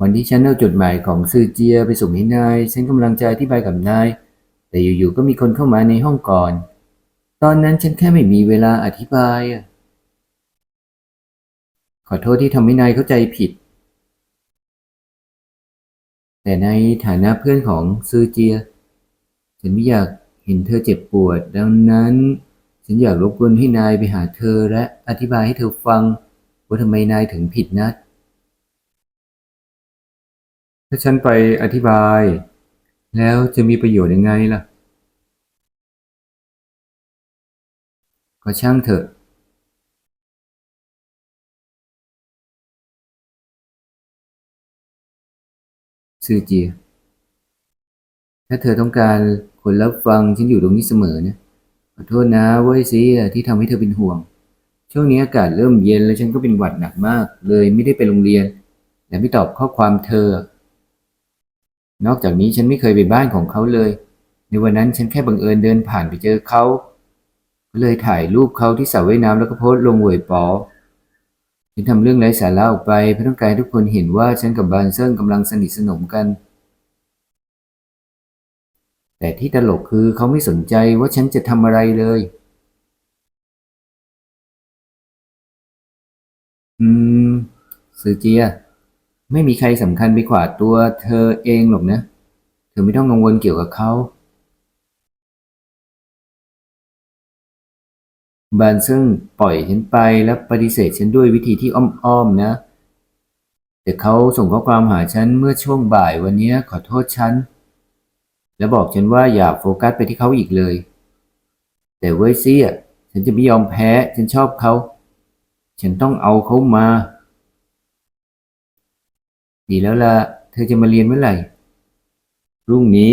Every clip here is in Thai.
วันที่ฉันเอาจดหมายของซือเจียไปส่งให้นาย ฉันกำลังจะอธิบายกับนาย แต่อยู่ๆก็มีคนเข้ามาในห้องก่อน ตอนนั้นฉันแค่ไม่มีเวลาอธิบายอะขอโทษที่ทำให้นายเข้าใจผิด แต่ในฐานะเพื่อนของซือเจีย ฉันไม่อยากเห็นเธอเจ็บปวด ดังนั้น ฉันอยากรบกวนให้นายไปหาเธอและอธิบายให้เธอฟัง ว่าทำไมนายถึงผิดนัด ถ้าฉันไปอธิบาย แล้วจะมีประโยชน์ยังไงล่ะ ก็ช่างเถอะ ซื่อเจีย ถ้าเธอต้องการคนรับฟังฉันอยู่ตรงนี้เสมอนะขอโทษนะเว้ยซีที่ทำให้เธอเป็นห่วง ช่วงนี้อากาศเริ่มเย็นแล้วฉันก็เป็นหวัดหนักมาก เลยไม่ได้ไปโรงเรียนและไม่ตอบข้อความเธอ นอกจากนี้ฉันไม่เคยไปบ้านของเขาเลย ในวันนั้นฉันแค่บังเอิญเดินผ่านไปเจอเขาก็เลยถ่ายรูปเขาที่สระว่ายน้ำแล้วก็โพสต์ลงเวยปอฉันทำเรื่องไร้สาระออกไปเพื่อต้องการให้ทุกคนเห็นว่าฉันกับบานเซิงกำลังสนิทสนมกัน แต่ที่ตลกคือเขาไม่สนใจว่าฉันจะทำอะไรเลย อืมสือเจีย ไม่มีใครสำคัญไปกว่าตัวเธอเองหรอกนะ เธอไม่ต้องกังวลเกี่ยวกับเขา บานซึ่งปล่อยฉันไปแล้วปฏิเสธฉันด้วยวิธีที่อ้อมๆนะ แต่เขาส่งข้อความหาฉันเมื่อช่วงบ่ายวันนี้ขอโทษฉัน และบอกฉันว่าอย่าโฟกัสไปที่เขาอีกเลย แต่เว้ยเซี่ยฉันจะไม่ยอมแพ้ ฉันชอบเขา ฉันต้องเอาเขามา ดีแล้วล่ะ เธอจะมาเรียนเมื่อไหร่ พรุ่งนี้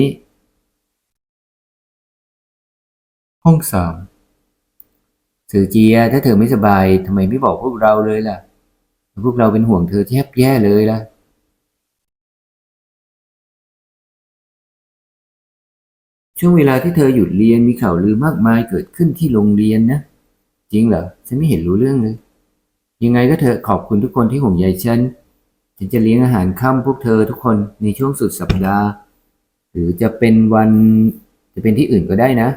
ห้องสามสือเจีย ถ้าเธอไม่สบายทำไมไม่บอกพวกเราเลยล่ะ พวกเราเป็นห่วงเธอแทบแย่เลยล่ะ ช่วงเวลาที่เธอหยุดเรียนมีข่าวลือมากมายเกิดขึ้นที่โรงเรียนนะ จริงเหรอ ฉันไม่เห็นรู้เรื่องเลย ยังไงก็เถอขอบคุณทุกคนที่ห่วงใยฉัน ฉันจะเลี้ยงอาหารค่ำพวกเธอทุกคนในช่วงสุดสัปดาห์ หรือจะเป็นวันจะเป็นที่อื่นก็ได้นะ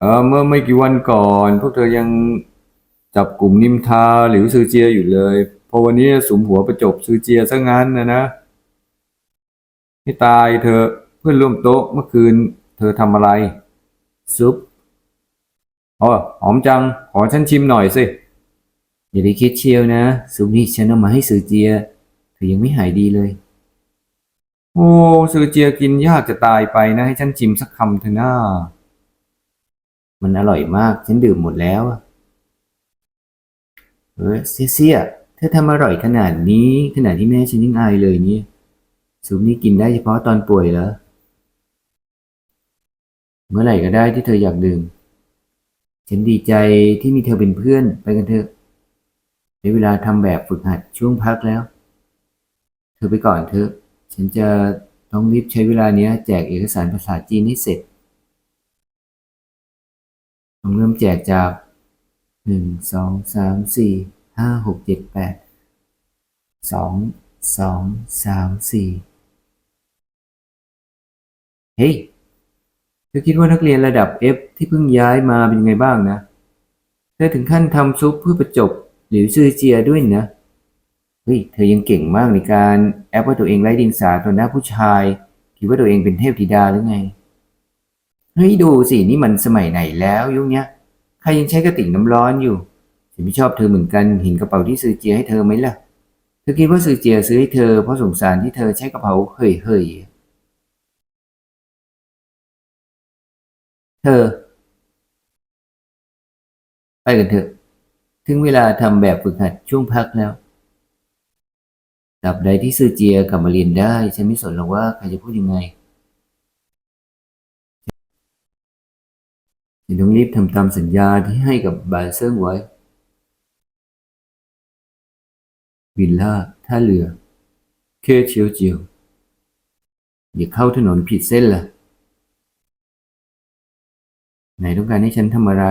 เออเมื่อไม่กี่วันก่อน พวกเธอยังจับกลุ่มนิมทาหรือซือเจียอยู่เลยพอวันนี้สุมหัวประจบซือเจียซะงั้นนะนะให้ตายเธอเพื่อนร่วมโต๊ะเมื่อคืน เธอทำอะไร ซุป อ๋อหอมจัง ขอฉันชิมหน่อยสิอย่าได้คิดเชียวนะซุปนี้ฉันเอามาให้ซือเจียเธอยังไม่หายดีเลย โอ้ซือเจียกินยากจะตายไปนะให้ฉันชิมสักคำเถอะนะมันอร่อยมาก ฉันดื่มหมดแล้วเออเสียเสียเธอทำอร่อยขนาดนี้ ขนาดที่แม่ฉันยังอายเลยเนี่ยซุปนี้กินได้เฉพาะตอนป่วยเหรอเมื่อไหร่ก็ได้ที่เธออยากดื่ม ฉันดีใจที่มีเธอเป็นเพื่อนไปกันเถอะได้เวลาทำแบบฝึกหัดช่วงพักแล้ว เธอไปก่อนเถอะ ฉันจะต้องรีบใช้เวลาเนี้ย แจกเอกสารภาษาจีนให้เสร็จต้องเริ่มแจกจากหนึ่งสองสามสี่ห้าหกเจ็ดแปดสองสองสามสี่เฮ้ เธอคิดว่านักเรียนระดับ F ที่เพิ่งย้ายมาเป็นยังไงบ้างนะ เธอถึงขั้นทำซุปเพื่อประจบ หรือซื้อเจียด้วยนะ เฮ้ย เธอยังเก่งมากในการแอปว่าตัวเองไร้ดิงสาต่อหน้าผู้ชาย คิดว่าตัวเองเป็นเทพธิดาหรือไง เฮ้ย ดูสิ นี่มันสมัยไหนแล้วยุคเนี้ยใครยังใช้กระติกน้ำร้อนอยู่ฉันไม่ชอบเธอเหมือนกันเห็นกระเป๋าที่ซื้อเจียให้เธอไหมล่ะ เธอคิดว่าซื้อเจียซื้อให้เธอเพราะสงสารที่เธอใช้กระเป๋าเฮ้ยเฮ้ย เธอ ไปกันเถอะ ถึงเวลาทำแบบฝึกหัดช่วงพักแล้วตราบใดที่ซื้อเจียกลับมาเรียนได้ ฉันไม่สนหรอกว่าใครจะพูดยังไง ฉันต้องรีบทำตามสัญญาที่ให้กับบาเซิงไว้ วิลล่าท่าเรือ เคเชียวเจียวอย่าเข้าถนนผิดเส้นล่ะ ไหนต้องการให้ฉันทำอะไร